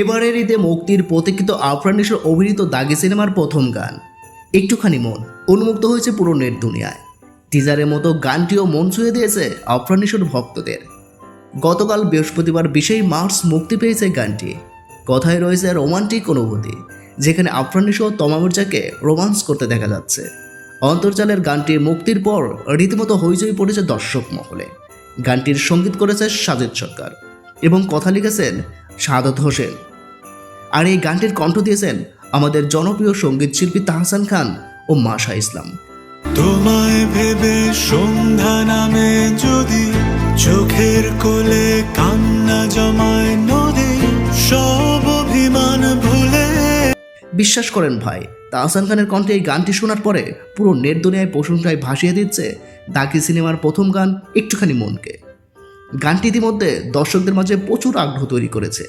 এবারের ঈদে মুক্তির প্রতীক্ষিত আফরানিসের অভিনীত দাগি সিনেমার প্রথম গান। একটুখানি মন, উন্মুক্ত হয়েছে পুরো নেট দুনিয়ায়। টিজারের মতো গানটিও মন ছুঁয়ে দিয়েছে আফরানিসের ভক্তদের। গতকাল বৃহস্পতিবার বিশেই মার্চ মুক্তি পেয়েছে গানটি। কথায় রয়েছে রোমান্টিক অনুভূতি, যেখানে আফরানিস ও তমা মির্জাকে রোমান্স করতে দেখা যাচ্ছে। অন্তর্জালের গানটি মুক্তির পর রীতিমতো হইচই পড়েছে দর্শক মহলে। গানটির সংগীত করেছে সাজেদ সরকার এবং কথা লিখেছেন সাদত হোসেন। আর এই গানটির কণ্ঠ দিয়েছেন আমাদের জনপ্রিয় সংগীত শিল্পী তাহসান খান ও মাশা ইসলাম। তোমায় ভেবে সন্ধ্যা নামে যদি চোখের কোলে কান্না জমায় নদী সব অভিমান ভুলে। বিশ্বাস করেন ভাই তাহসান খানের কণ্ঠে এই গানটি শোনার পরে পুরো নেট দুনিয়ায় প্রশংসায় ভাসিয়ে দিচ্ছে দাকি সিনেমার প্রথম গান একটুখানি মনকে। গানটি ইতিমধ্যে দর্শকদের মাঝে প্রচুর আগ্রহ তৈরি করেছে।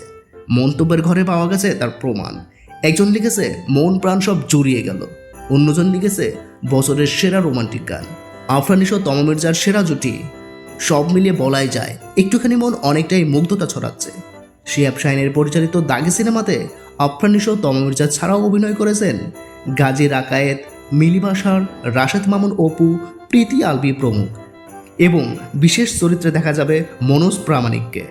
মন্তব্যের ঘরে পাওয়া গেছে তার প্রমাণ। একজন লিখেছে, মন প্রাণ সব জড়িয়ে গেল। অন্যজন লিখেছে, বছরের সেরা রোমান্টিক গান। আফরানিস ও তমা মির্জার সেরা জুটি। সব মিলিয়ে বলাই যায়, একটুখানি মন অনেকটাই মুগ্ধতা ছড়াচ্ছে। শিয়াব শাইনের পরিচালিত দাগি সিনেমাতে আফরানিস ও তমা মির্জা ছাড়াও অভিনয় করেছেন। গাজী রাকায়েত মিলি বাসার রাশেদ মামুন, অপু, প্রীতি আলবি প্রমুখ। এবং বিশেষ চরিত্রে দেখা যাবে মনোজ প্রামাণিককে।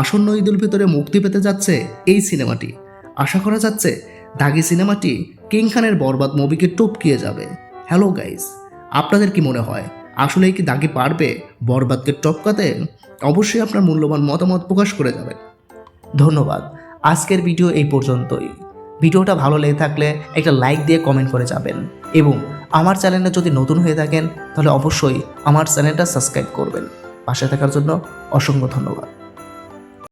আসন্ন ঈদুল ভিতরে মুক্তি পেতে যাচ্ছে এই সিনেমাটি। আশা করা যাচ্ছে দাগি সিনেমাটি কিং খানের বরবাদ মুভিকে টপকিয়ে যাবে। হ্যালো গাইস, আপনাদের কি মনে হয়, আসলেই কি দাগি পারবে বরবাদকে টপকাতে? অবশ্যই আপনার মূল্যবান মতামত প্রকাশ করে যাবেন। ধন্যবাদ, আজকের ভিডিও এই পর্যন্তই। ভিডিওটা ভালো লেগে থাকলে একটা লাইক দিয়ে কমেন্ট করে যাবেন। এবং আমার চ্যানেলে যদি নতুন হয়ে থাকেন, তাহলে অবশ্যই আমার চ্যানেলটা সাবস্ক্রাইব করবেন। পাশে থাকার জন্য অসংখ্য ধন্যবাদ।